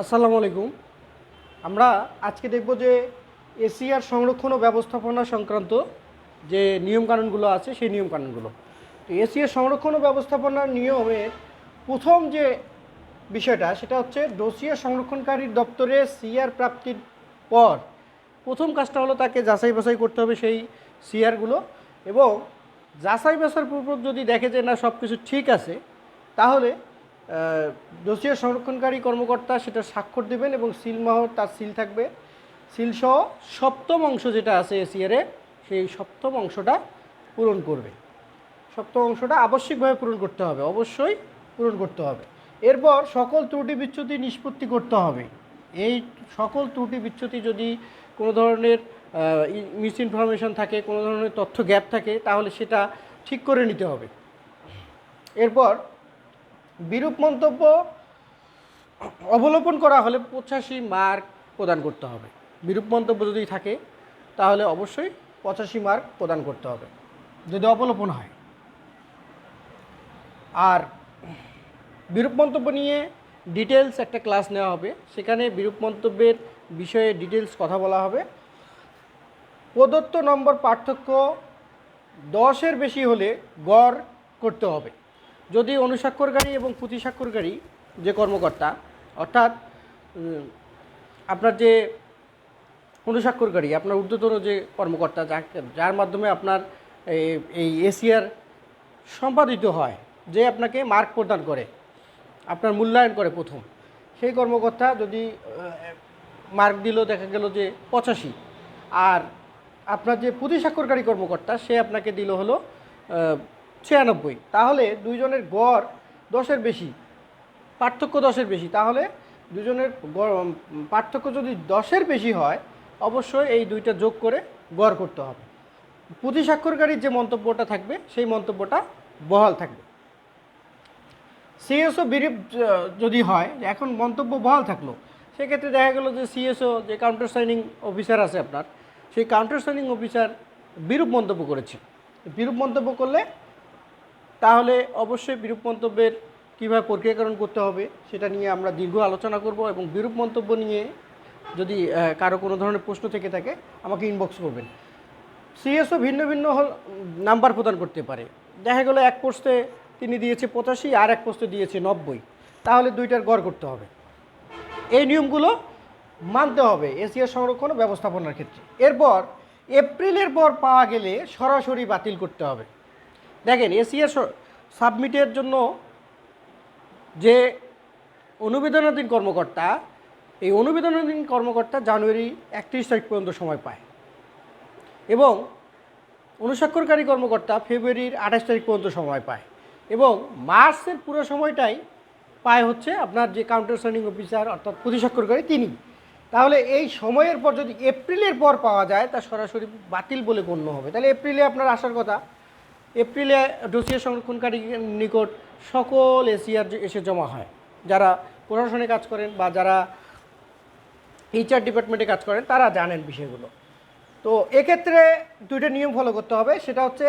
আসসালামু আলাইকুম। আমরা আজকে দেখব যে এশিয়ার সংরক্ষণ ও ব্যবস্থাপনা সংক্রান্ত যে নিয়মকানুনগুলো আছে, সেই নিয়মকানুনগুলো। তো এশিয়ার সংরক্ষণ ও ব্যবস্থাপনার নিয়মের প্রথম যে বিষয়টা, সেটা হচ্ছে ডোসিয়া সংরক্ষণকারীর দপ্তরে সিআর প্রাপ্তির পর প্রথম কাজটা হলো তাকে যাচাই বাছাই করতে হবে সেই সিআরগুলো এবং যাচাই বাছার পূর্বক যদি দেখে যে না সব কিছু ঠিক আছে, তাহলে দোষীয় সংরক্ষণকারী কর্মকর্তা সেটা স্বাক্ষর দেবেন এবং সিলমোহর তার সিল থাকবে। সিলসহ সপ্তম অংশ যেটা আছে এসিয়ারে সেই সপ্তম অংশটা পূরণ করবে। সপ্তম অংশটা আবশ্যিকভাবে পূরণ করতে হবে, অবশ্যই পূরণ করতে হবে। এরপর সকল ত্রুটি বিচ্যুতি নিষ্পত্তি করতে হবে। এই সকল ত্রুটি বিচ্যুতি যদি কোনো ধরনের মিস ইনফরমেশন থাকে, কোনো ধরনের তথ্য গ্যাপ থাকে, তাহলে সেটা ঠিক করে নিতে হবে। এরপর বিরূপ মন্তব্য অবলোপন করা হলে পঁচাশি মার্ক প্রদান করতে হবে। বিরূপ মন্তব্য যদি থাকে, তাহলে অবশ্যই পঁচাশি মার্ক প্রদান করতে হবে। যদি অবলোপন হয়। আর বিরূপ মন্তব্য নিয়ে ডিটেলস একটা ক্লাস নেওয়া হবে। সেখানে বিরূপ মন্তব্যের বিষয়ে ডিটেলস কথা বলা হবে। প্রদত্ত নম্বর পার্থক্য দশের বেশি হলে গড় করতে হবে। যদি অনুস্বাক্ষরকারী এবং প্রতিস্বাক্ষরকারী যে কর্মকর্তা, অর্থাৎ আপনার যে অনুস্বাক্ষরকারী, আপনার ঊর্ধ্বতন যে কর্মকর্তা যার মাধ্যমে আপনার এই- এই এসিআর সম্পাদিত হয়, যে আপনাকে মার্ক প্রদান করে, আপনার মূল্যায়ন করে প্রথম, সেই কর্মকর্তা যদি মার্ক দিল, দেখা গেল যে পঁচাশি, আর আপনার যে প্রতিস্বাক্ষরকারী কর্মকর্তা, সে আপনাকে দিল হলো ছিয়ানব্বই। তাহলে দুইজনের গড় দশের বেশি, পার্থক্য দশের বেশি। তাহলে দুজনের গড় পার্থক্য যদি দশের বেশি হয়, অবশ্যই এই দুইটা যোগ করে গড় করতে হবে। প্রতিস্বাক্ষরকারীর যে মন্তব্যটা থাকবে, সেই মন্তব্যটা বহাল থাকবে। সিএসও বিরিপ যদি হয়, এখন মন্তব্য বহাল থাকল, সেক্ষেত্রে দেখা গেলো যে সিএসও যে কাউন্টার সাইনিং অফিসার আছে আপনার, সেই কাউন্টার সাইনিং অফিসার বিরূপ মন্তব্য করেছে। বিরূপ মন্তব্য করলে তাহলে অবশ্যই বিরূপ মন্তব্যের কীভাবে প্রক্রিয়াকরণ করতে হবে সেটা নিয়ে আমরা দীর্ঘ আলোচনা করব এবং বিরূপ মন্তব্য নিয়ে যদি কারও কোনো ধরনের প্রশ্ন থেকে থাকে, আমাকে ইনবক্স করবেন। সিএসও ভিন্ন ভিন্ন হল নাম্বার প্রদান করতে পারে। দেখা গেলো এক পোস্টে তিনি দিয়েছে পঁচাশি, আর এক পোস্টে দিয়েছে নব্বই। তাহলে দুইটার গড় করতে হবে। এই নিয়মগুলো মানতে হবে এশিয়া সংরক্ষণ ব্যবস্থাপনার ক্ষেত্রে। এরপর এপ্রিলের পর পাওয়া গেলে সরাসরি বাতিল করতে হবে। দেখেন এশিয়ার সাবমিটের জন্য যে অনুবেদনাধীন কর্মকর্তা, এই অনুবেদনাধীন কর্মকর্তা জানুয়ারি একত্রিশ তারিখ পর্যন্ত সময় পায়। এবং অনুস্বাক্ষরকারী কর্মকর্তা ফেব্রুয়ারির আঠাশ তারিখ পর্যন্ত সময় পায়। এবং মার্চের পুরো সময়টাই পায় হচ্ছে আপনার যে কাউন্টার সাইনিং অফিসার অর্থাৎ প্রতিস্বাক্ষরকারী তিনি। তাহলে এই সময়ের পর যদি এপ্রিলের পর পাওয়া যায়, তা সরাসরি বাতিল বলে গণ্য হবে। তাহলে এপ্রিলে আপনার আসার কথা। এপ্রিলে ডোসিয়া সংরক্ষণকারী নিকট সকল এসিআর এসে জমা হয়। যারা প্রশাসনে কাজ করেন বা যারা এইচআর ডিপার্টমেন্টে কাজ করেন, তারা জানেন বিষয়গুলো। তো এক্ষেত্রে দুইটা নিয়ম ফলো করতে হবে। সেটা হচ্ছে,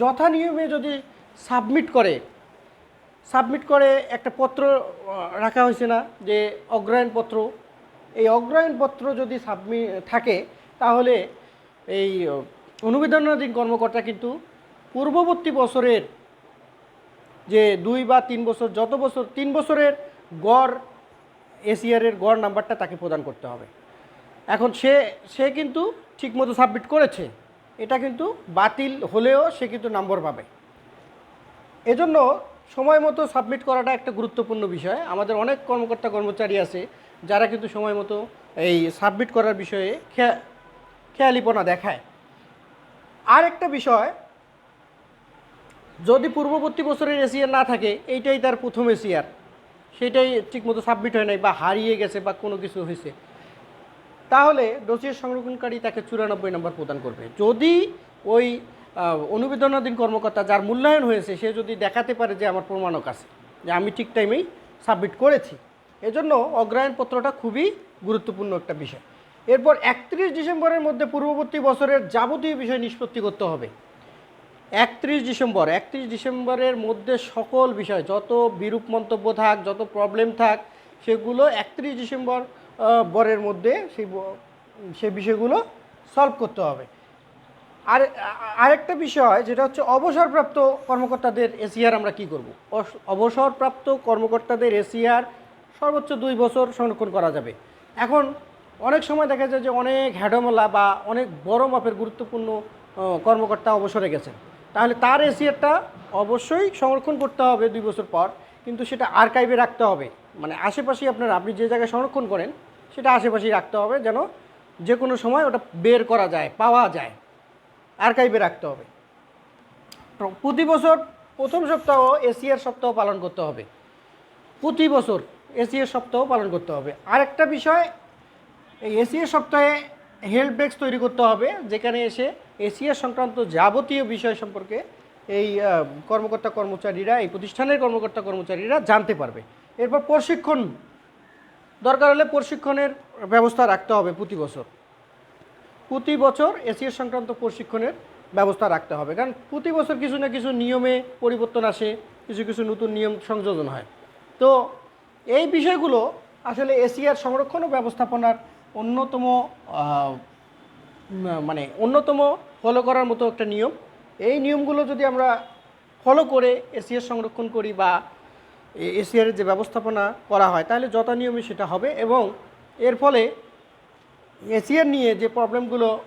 যথা নিয়মে যদি সাবমিট করে সাবমিট করে একটা পত্র রাখা হয়েছে না, যে অগ্রায়ণ পত্র, এই অগ্রায়ণ পত্র যদি সাবমি থাকে, তাহলে এই অনুবেদনাধীন কর্মকর্তা কিন্তু পূর্ববর্তী বছরের যে দুই বা তিন বছর, যত বছর, তিন বছরের গড় এসিআরের গড় নাম্বারটা তাকে প্রদান করতে হবে। এখন সে সে কিন্তু ঠিকমতো সাবমিট করেছে, এটা কিন্তু বাতিল হলেও সে কিন্তু নম্বর পাবে। এজন্য সময় মতো সাবমিট করাটা একটা গুরুত্বপূর্ণ বিষয়। আমাদের অনেক কর্মকর্তা কর্মচারী আছে, যারা কিন্তু সময় মতো এই সাবমিট করার বিষয়ে খেয়া- খেয়ালিপনা দেখায়। আর একটা বিষয় যদি পূর্ববর্তী বছরের এসিআর না থাকে, এইটাই তার প্রথম এসিআর সেটাই ঠিকমতো সাবমিট হয় নাই বা হারিয়ে গেছে বা কোনো কিছু হয়েছে। তাহলে ডোসিয়ার সংরক্ষণকারী তাকে চুরানব্বই নম্বর প্রদান করবে। যদি ওই অনুবেদনাধীন কর্মকর্তা যার মূল্যায়ন হয়েছে, সে যদি দেখাতে পারে যে আমার প্রমাণক আছে, যে আমি ঠিক টাইমেই সাবমিট করেছি। এজন্য অগ্রায়ণ পত্রটা খুবই গুরুত্বপূর্ণ একটা বিষয়। এরপর একত্রিশ ডিসেম্বরের মধ্যে পূর্ববর্তী বছরের যাবতীয় বিষয় নিষ্পত্তি করতে হবে। একত্রিশ ডিসেম্বর, একত্রিশ ডিসেম্বরের মধ্যে সকল বিষয়, যত বিরূপ মন্তব্য থাক, যত প্রবলেম থাক, সেগুলো একত্রিশ ডিসেম্বর বরের মধ্যে সেই সেই বিষয়গুলো সলভ করতে হবে। আর, আরেকটা বিষয়, যেটা হচ্ছে অবসরপ্রাপ্ত কর্মকর্তাদের এসিআর আমরা কি করব? অবসরপ্রাপ্ত কর্মকর্তাদের এসিআর সর্বোচ্চ দুই বছর সংরক্ষণ করা যাবে। এখন অনেক সময় দেখা যায় যে অনেক হ্যাডমলা বা অনেক বড় মাপের গুরুত্বপূর্ণ কর্মকর্তা অবসরে গেছেন। তাহলে তার এসিআরটা অবশ্যই সংরক্ষণ করতে হবে দুই বছর পর, কিন্তু সেটা আর্কাইভে রাখতে হবে। মানে আশেপাশে আপনার, আপনি যে জায়গায় সংরক্ষণ করেন, সেটা আশেপাশেই রাখতে হবে যেন যে কোনো সময় ওটা বের করা যায়, পাওয়া যায়। আর্কাইভে রাখতে হবে। প্রতি বছর প্রথম সপ্তাহ এসিয়ার সপ্তাহ পালন করতে হবে। প্রতি বছর এসিয়ার সপ্তাহ পালন করতে হবে। আরেকটা বিষয়, এই এসিয়ার সপ্তাহে হেল্প ডেস্ক তৈরি করতে হবে, যেখানে এসে এসিয়ার সংক্রান্ত যাবতীয় বিষয় সম্পর্কে এই কর্মকর্তা কর্মচারীরা, এই প্রতিষ্ঠানের কর্মকর্তা কর্মচারীরা জানতে পারবে। এরপর প্রশিক্ষণ, দরকার হলে প্রশিক্ষণের ব্যবস্থা রাখতে হবে প্রতি বছর। প্রতি বছর এসিএস সংক্রান্ত প্রশিক্ষণের ব্যবস্থা রাখতে হবে, কারণ প্রতি বছর কিছু না কিছু নিয়মে পরিবর্তন আসে, কিছু কিছু নতুন নিয়ম সংযোজন হয়। তো এই বিষয়গুলো আসলে এশিয়ার সংরক্ষণ ও ব্যবস্থাপনার অন্যতম মানে অন্যতম ফলো করার মতো একটা নিয়ম। এই নিয়মগুলো যদি আমরা ফলো করে এশিয়ার সংরক্ষণ করি বা এ- এশিয়ার যে ব্যবস্থাপনা করা হয়, তাহলে যথা নিয়মে সেটা হবে এবং এর ফলে এশিয়ার নিয়ে যে প্রবলেমগুলো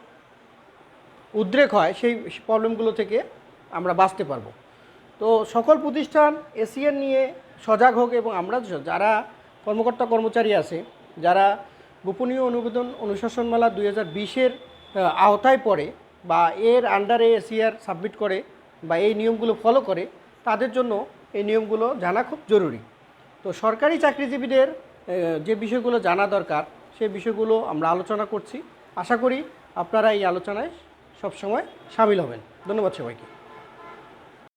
উদ্রেক হয়, সেই প্রবলেমগুলো থেকে আমরা বাঁচতে পারব। তো সকল প্রতিষ্ঠান এশিয়ার নিয়ে সজাগ হোক এবং আমরা যারা কর্মকর্তা কর্মচারী আছে, যারা গোপনীয় অনুমোদন অনুশাসনমালা দুই হাজার বিশের আওতায় পড়ে বা এর আন্ডারে এশিয়ার সাবমিট করে বা এই নিয়মগুলো ফলো করে, তাদের জন্য এই নিয়মগুলো জানা খুব জরুরি। তো সরকারি চাকরিজীবীদের যে বিষয়গুলো জানা দরকার সেই বিষয়গুলো আমরা আলোচনা করছি। আশা করি আপনারা এই আলোচনায় সবসময় সামিল হবেন। ধন্যবাদ সবাইকে।